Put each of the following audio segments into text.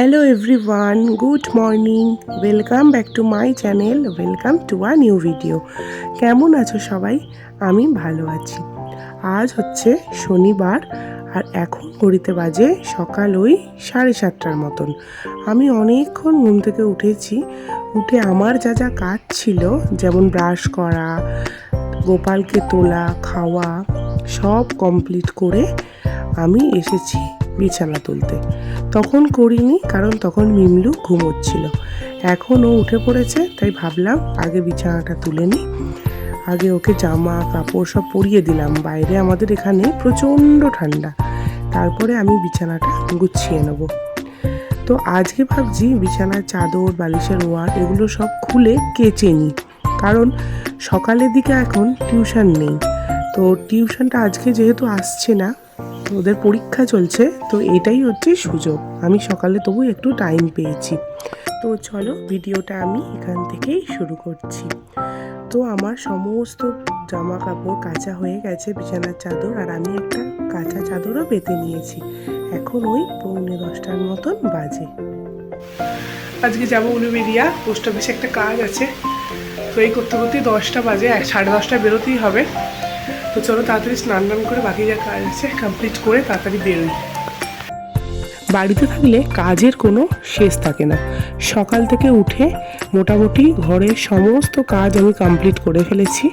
Hello everyone good morning welcome back to my channel welcome to a new video কেমন আছো সবাই? আমি ভালো আছি। আজ হচ্ছে শনিবার, আর এখন ঘড়িতে বাজে সকাল ওই সাড়ে সাতটার মতন। আমি অনেকক্ষণ ঘুম থেকে উঠেছি। উঠে আমার যা যা কাজ ছিল, যেমন ব্রাশ করা, গোপালকে তোলা, খাওয়া, সব কমপ্লিট করে আমি এসেছি বিছানা তুলতে। তখন করিনি, কারণ তখন মিমলু ঘুমোচ্ছিল। এখন ও উঠে পড়েছে, তাই ভাবলাম আগে বিছানাটা তুলে নিই। আগে ওকে জামা, কাপড় সব পরিয়ে দিলাম। বাইরে আমাদের এখানে প্রচণ্ড ঠান্ডা। তারপরে আমি বিছানাটা গুছিয়ে নেব। তো আজকে ভাবছি বিছানার চাদর, বালিশের ওয়ার এগুলো সব খুলে কেচে নিই। কারণ সকালের দিকে এখন টিউশন নেই। তো টিউশনটা আজকে যেহেতু আসছে না ওদের পরীক্ষা চলছে, তো এটাই হচ্ছে সুযোগ। আমি সকালে তবু একটু টাইম পেয়েছি। তো চলো ভিডিওটা আমি এখান থেকেই শুরু করছি। তো আমার সমস্ত জামা কাপড় কাঁচা হয়ে গেছে, বিছানার চাদর, আর আমি একটা কাঁচা চাদরও পেতে নিয়েছি। এখন ওই পৌনে দশটার মতন বাজে। আজকে যাব উলুবেরিয়া, পোস্ট অফিসে একটা কাজ আছে। তো এই করতে করতেই দশটা বাজে, সাড়ে দশটায় বেরোতেই হবে। তো চলো তাড়াতাড়ি স্নান টান করে বাকি যা কাজ আছে কমপ্লিট করে তাড়াতাড়ি বেরোই। বাড়িতে থাকলে কাজের কোনো শেষ থাকে না। সকাল থেকে উঠে মোটামুটি ঘরের সমস্ত কাজ আমি কমপ্লিট করে ফেলেছি।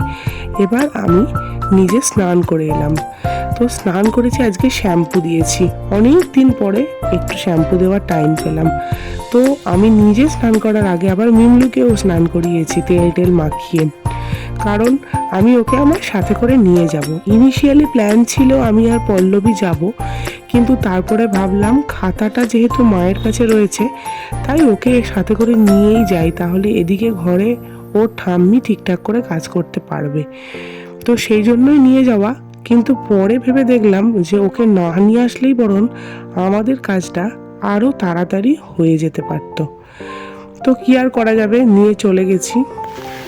এবার আমি নিজে স্নান করে এলাম। তো স্নান করেছি, আজকে শ্যাম্পু দিয়েছি। অনেক দিন পরে একটু শ্যাম্পু দেওয়ার টাইম পেলাম। তো আমি নিজে স্নান করার আগে আবার মিমলুকেও স্নান করিয়েছি তেল টেল মাখিয়ে। কারণ আমি ওকে আমার সাথে করে নিয়ে যাব। ইনিশিয়ালি প্ল্যান ছিল আমি আর পল্লবী যাব, কিন্তু তারপরে ভাবলাম খাতাটা যেহেতু মায়ের কাছে রয়েছে, তাই ওকে সাথে করে নিয়েই যাই। তাহলে এদিকে ঘরে ওর ঠাম্মি ঠিকঠাক করে কাজ করতে পারবে। তো সেই জন্যই নিয়ে যাওয়া। কিন্তু পরে ভেবে দেখলাম যে ওকে না নিয়ে আসলেই বরং আমাদের কাজটা আরও তাড়াতাড়ি হয়ে যেতে পারতো। তো কি আর করা যাবে? নিয়ে চলে গেছি।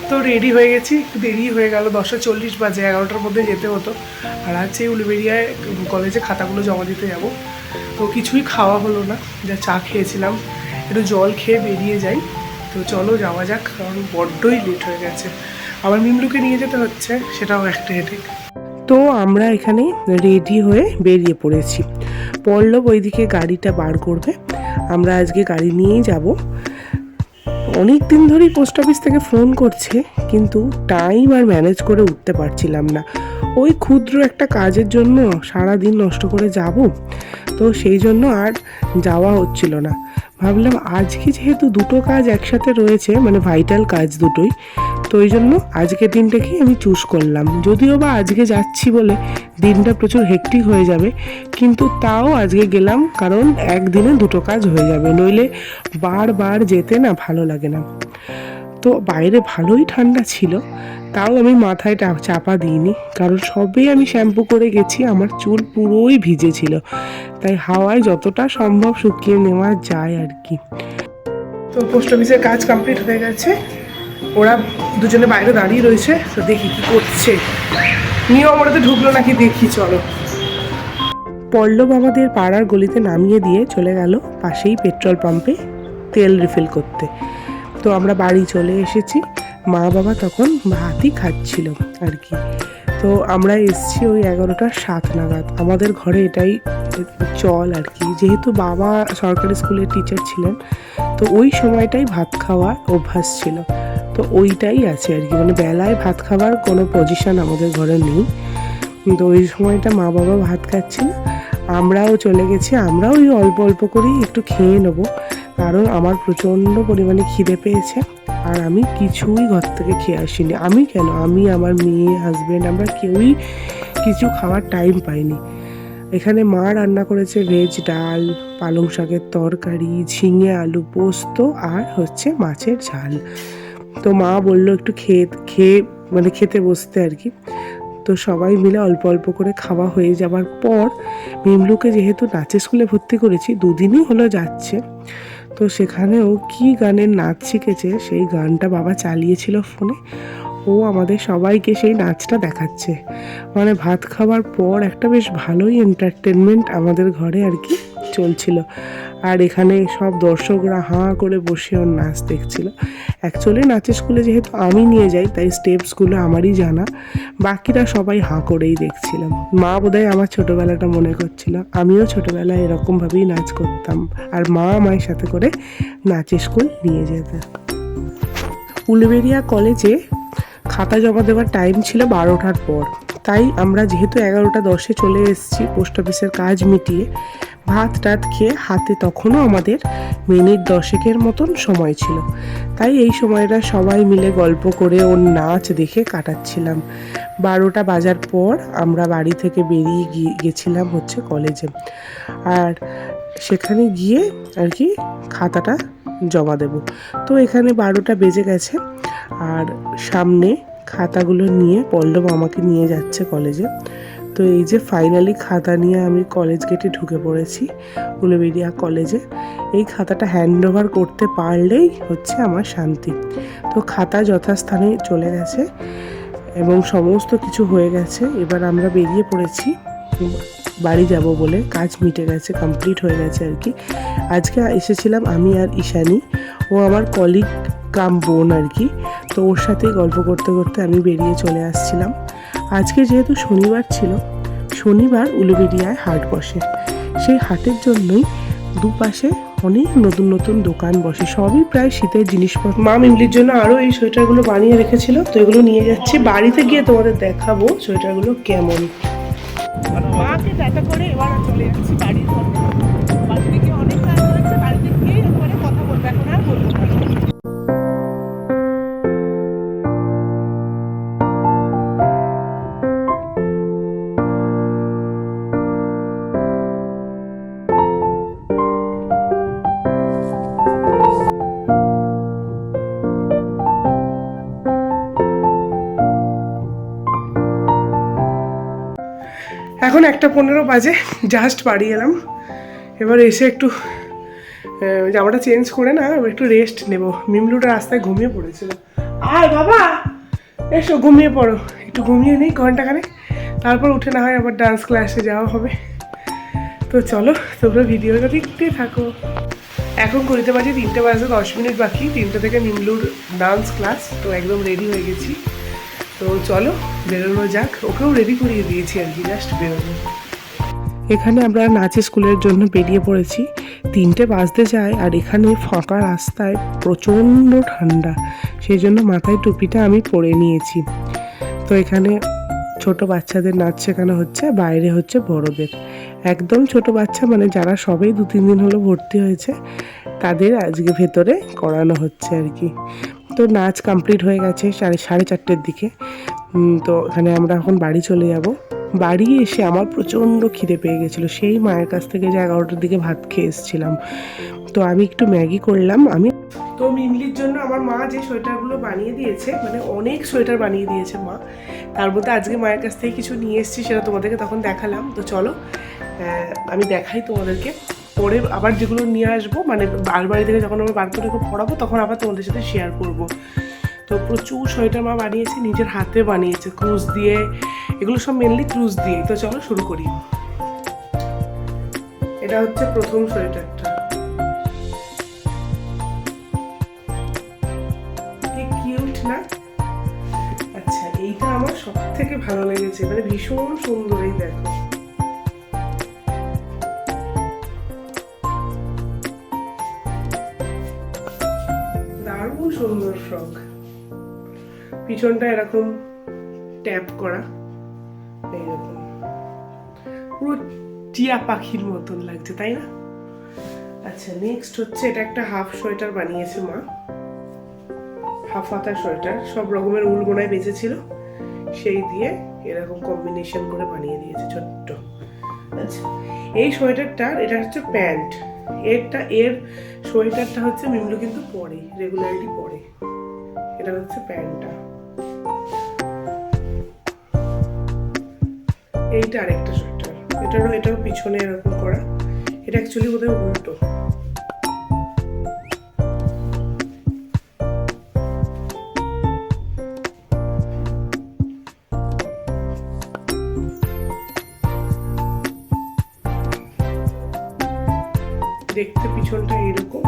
তো রেডি হয়ে গেছি। একটু দেরি হয়ে গেল, দশটা চল্লিশ বাজে, এগারোটার মধ্যে যেতে হতো। আর আছে উলুবেরিয়ায় কলেজে খাতাগুলো জমা দিতে যাব। তো কিছুই খাওয়া হলো না, যা চা খেয়েছিলাম। একটু জল খেয়ে বেরিয়ে যাই। তো চলো যাওয়া যাক, কারণ বড্ডই লেট হয়ে গেছে। আবার মিমলুকে নিয়ে যেতে হচ্ছে, সেটাও একটা হেডেক তো আমরা এখানে রেডি হয়ে বেরিয়ে পড়েছি। পল্লব ওইদিকে গাড়িটা বার করবে। আমরা আজকে গাড়ি নিয়েই যাব। অনেক দিন ধরেই পোস্ট অফিস থেকে ফোন করছে, কিন্তু টাইম আর ম্যানেজ করে উঠতে পারছিলাম না। ওই ক্ষুদ্র একটা কাজের জন্য সারা দিন নষ্ট করে যাব? তো সেই জন্য আর যাওয়া হচ্ছিল না। ভাবলাম আজকে যেহেতু দুটো কাজ একসাথে রয়েছে মানে ভাইটাল কাজ দুটোই, তো ওই জন্য আজকের দিনটাকেই আমি চুজ করলাম। যদিও বা আজকে যাচ্ছি বলে দিনটা প্রচুর হেক্টিক হয়ে যাবে, কিন্তু তাও আজকে গেলাম কারণ একদিনে দুটো কাজ হয়ে যাবে, নইলে বারবার যেতে না ভালো লাগে না। তো বাইরে ভালোই ঠান্ডা ছিল, তাও আমি মাথায় চাপা দিইনি, কারণ সবে আমি শ্যাম্পু করে গেছি, আমার চুল পুরোই ভিজে ছিল, তাই হাওয়ায় যতটা সম্ভব শুকিয়ে নেওয়া যায় আর কি। তো পোস্ট অফিসের কাজ কমপ্লিট হয়ে গেছে, ওরা দুজনে বাইরে দাঁড়িয়ে রয়েছে, তো দেখি কি করছে। নিয়ম ওরাতে ঢুকলো নাকি দেখি, চলো। পল্লব আমাদের পাড়ার গলিতে নামিয়ে দিয়ে চলে গেল, পাশেই পেট্রোল পাম্পে তেল রিফিল করতে। তো আমরা বাড়ি চলে এসেছি। মা বাবা তখন ভাতই খাচ্ছিল আর কি। তো আমরা এসছি ওই এগারোটা সাত নাগাদ। আমাদের ঘরে এটাই চল আর কি। যেহেতু বাবা সরকারি স্কুলের টিচার ছিলেন, তো ওই সময়টাই ভাত খাওয়ার অভ্যাস ছিল। তো ওইটাই আছে আর কি। মানে বেলায় ভাত খাওয়ার কোনো পজিশন আমাদের ঘরে নেই। তো ওই সময়টা মা বাবা ভাত খাচ্ছে না আমরাও চলে গেছি। আমরাও ওই অল্প অল্প করেই একটু খেয়ে নেব। কারণ আমার প্রচণ্ড পরিমাণে খিদে পেয়েছে আর আমি কিছুই ঘর থেকে খেয়ে আসিনি। আমি কেন? আমি, আমার মেয়ে হাজব্যান্ড আমরা কেউই কিছু খাওয়ার টাইম পাইনি। এখানে মা রান্না করেছে ভেজ ডাল, পালং শাকের তরকারি, ঝিঙে, আলু পোস্ত আর হচ্ছে মাছের ঝাল। তো মা বলল একটু খেয়ে খেয়ে মানে খেতে বসতে আর কি। তো সবাই মিলে অল্প অল্প করে খাওয়া হয়ে যাবার পর মিমলুকে যেহেতু নাচের স্কুলে ভর্তি করেছি, দুদিনই হলো যাচ্ছে। তো সেখানেও কি গানের নাচ শিখেছে সেই গানটা বাবা চালিয়েছিল ফোনে। ও আমাদের সবাইকে সেই নাচটা দেখাচ্ছে। মানে ভাত খাওয়ার পর একটা বেশ ভালোই এন্টারটেনমেন্ট আমাদের ঘরে আর কি চলছিল। আর এখানে সব দর্শকরা হাঁ করে বসে ওর নাচ দেখছিল। অ্যাকচুয়ালি নাচের স্কুলে যেহেতু আমি নিয়ে যাই, তাই স্টেপসগুলো আমারই জানা। বাকিরা সবাই হাঁ করেই দেখছিলাম মা বোধহয় আমার ছোটোবেলাটা মনে করছিল। আমিও ছোটোবেলায় এরকমভাবেই নাচ করতাম। আর মা আমায় সাথে করে নাচের স্কুল নিয়ে যেত। উলুবেরিয়া কলেজে খাতা জমা দেওয়ার টাইম ছিল বারোটার পর। তাই আমরা যেহেতু এগারোটা দশে চলে এসেছি, পোস্ট অফিসের কাজ মিটিয়ে ভাত টাত খেয়ে হাতে তখনও আমাদের মিনিট দশেকের মতন সময় ছিল। তাই এই সময়টা সবাই মিলে গল্প করে ওর নাচ দেখে কাটাচ্ছিলাম। বারোটা বাজার পর আমরা বাড়ি থেকে বেরিয়ে গিয়ে গেছিলাম হচ্ছে কলেজে। আর সেখানে গিয়ে আর কি খাতাটা জমা দেব। তো এখানে বারোটা বেজে গেছে। আর সামনে খাতাগুলো নিয়ে পল্লব আমাকে নিয়ে যাচ্ছে কলেজে। তো এই যে ফাইনালি খাতা নিয়ে আমি কলেজ গেটে ঢুকে পড়েছি উলুবেরিয়া কলেজে। এই খাতাটা হ্যান্ড ওভার করতে পারলেই হচ্ছে আমার শান্তি। তো খাতা যথাস্থানে চলে গেছে এবং সমস্ত কিছু হয়ে গেছে। এবার আমরা বেরিয়ে পড়েছি। বাড়ি যাব বলে কাজ মিটে গেছে কমপ্লিট হয়ে গেছে আর কি। আজকে এসেছিলাম আমি আর ঈশানী। ও আমার কলিগ কাম বোন আর কি। তো ওর সাথেই গল্প করতে করতে আমি বেরিয়ে চলে আসছিলাম। আজকে যেহেতু শনিবার ছিল, শনিবার উলুবেরিয়ায় হাট বসে। সেই হাটের জন্যই দুপাশে অনেক নতুন নতুন দোকান বসে। সবই প্রায় শীতের জিনিসপত্র। মা মিমলির জন্য আরও এই সোয়েটারগুলো বানিয়ে রেখেছিল। তো এগুলো নিয়ে যাচ্ছি। বাড়িতে গিয়ে তোমাদের দেখাবো সোয়েটারগুলো কেমন। মাকে দেখা করে এবার চলে যাচ্ছি বাড়ির এখন একটা পনেরো বাজে জাস্ট বাড়ি এলাম। এবার এসে একটু জামাটা চেঞ্জ করে না একটু রেস্ট নেব। মিমলুটা রাস্তায় ঘুমিয়ে পড়েছিল। আয় বাবা! এসো, ঘুমিয়ে পড়ো। একটু ঘুমিয়ে নেই ঘন্টাখানে তারপর উঠে না হয় আবার ডান্স ক্লাসে যাওয়া হবে। তো চলো, তোমরা ভিডিওটা দেখতে থাকো। এখন করিতে পারছি তিনটে বাজে দশ মিনিট বাকি। তিনটে থেকে মিমলুর ডান্স ক্লাস তো একদম রেডি হয়ে গেছি। তো চলো, বেরোনো যাক। ওকেও রেডি করিয়ে দিয়েছি আর কি জাস্ট বেরোনো। এখানে আমরা নাচের স্কুলের জন্য বেরিয়ে পড়েছি। তিনটে বাজতে যায় আর এখানে ফাঁকা রাস্তায় প্রচণ্ড ঠান্ডা। সেই জন্য মাথায় টুপিটা আমি পরে নিয়েছি। তো এখানে ছোট বাচ্চাদের নাচ শেখানো হচ্ছে, বাইরে হচ্ছে বড়দের। একদম ছোট বাচ্চা মানে যারা সবেই দু তিন দিন হলো ভর্তি হয়েছে, তাদের আজকে ভেতরে করানো হচ্ছে আর কি। তো নাচ কমপ্লিট হয়ে গেছে সাড়ে সাড়ে চারটের দিকে। তো ওখানে আমরা এখন বাড়ি চলে যাব। বাড়ি এসে আমার প্রচণ্ড খিদে পেয়ে গেছিল। সেই মায়ের কাছ থেকে যে এগারোটার দিকে ভাত খেয়ে এসেছিলাম। তো আমি একটু ম্যাগি করলাম। আমি তো মিমলির জন্য আমার মা যে সোয়েটারগুলো বানিয়ে দিয়েছে মানে অনেক সোয়েটার বানিয়ে দিয়েছে মা। তার মধ্যে আজকে মায়ের কাছ থেকে কিছু নিয়ে এসেছি সেটা তোমাদেরকে তখন দেখালাম। তো চলো আমি দেখাই তোমাদেরকে। পরে আবার যেগুলো নিয়ে আসব মানে বাড়ি থেকে যখন আমরা বার করে পড়াবো, তখন আবার তোমাদের সাথে শেয়ার করব। তো প্রচুর সোয়েটার মা বানিয়েছে, নিজের হাতে বানিয়েছে ক্রুজ দিয়ে। এগুলো সব মেনলি ক্রুজ দিয়ে তো চলো শুরু করি। এটা হচ্ছে প্রথম সোয়েটারটা। না? আচ্ছা এইটা আমার সব থেকে ভালো লেগেছে। মানে ভীষণ সুন্দর এই দেখো। সুন্দর ফ্রক পিছনটা এরকম ট্যাপ করা। এইরকম। পুরো টিয়া পাখির মতন লাগছে, তাই না? আচ্ছা নেক্সট হচ্ছে, এটা একটা হাফ সোয়েটার বানিয়েছে মা। হাফ হাতা সোয়েটার সব রকমের উল গোনায় বেঁচেছিল। সেই দিয়ে এরকম কম্বিনেশন করে বানিয়ে দিয়েছে, ছোট্ট। আচ্ছা এই সোয়েটারটার এটা হচ্ছে প্যান্ট। এরটা, এর সোয়েটারটা হচ্ছে মিমলু কিন্তু পরে রেগুলারলি পরে। এটা হচ্ছে প্যান্টটা। এইটা আরেকটা সোয়েটার। এটারও এটাও পিছনে এরকম করা। এটা অ্যাকচুয়ালি বোধহয় উল্টো। দেখতে পিছনটা এরকম।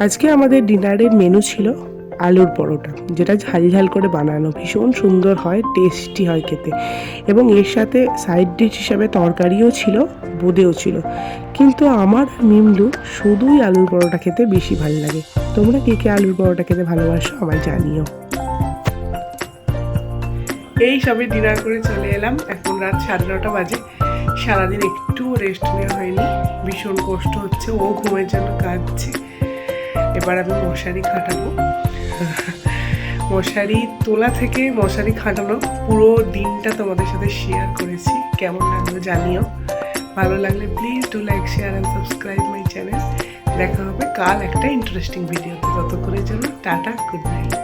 আজকে আমাদের ডিনারের মেনু ছিল আলুর পরোটা, যেটা ঝাল ঝাল করে বানানো, ভীষণ সুন্দর হয় টেস্টি হয় খেতে। এবং এর সাথে সাইড ডিশ হিসাবে তরকারিও ছিল, বোঁদেও ছিল। কিন্তু আমার মিমলু শুধুই আলুর পরোটা খেতে বেশি ভালো লাগে। তোমরা কে কে আলুর পরোটা খেতে ভালোবাসো আমায় জানিও। এই সবে ডিনার করে চলে এলাম। এখন রাত সাড়ে নটা বাজে। সারাদিন একটুও রেস্ট নেওয়া হয়নি। ভীষণ কষ্ট হচ্ছে, ও ঘুমের জন্য কাঁদছে। এবার আমি মশারি খাটাবো। মশারি তোলা থেকে মশারি খাটানো পুরো দিনটা তোমাদের সাথে শেয়ার করেছি। কেমন লাগল জানিও। ভালো লাগলে please do like share and subscribe my channel দেখা হবে কাল একটা ইন্টারেস্টিং ভিডিওতে করে জন্য টাটা গুড নাইট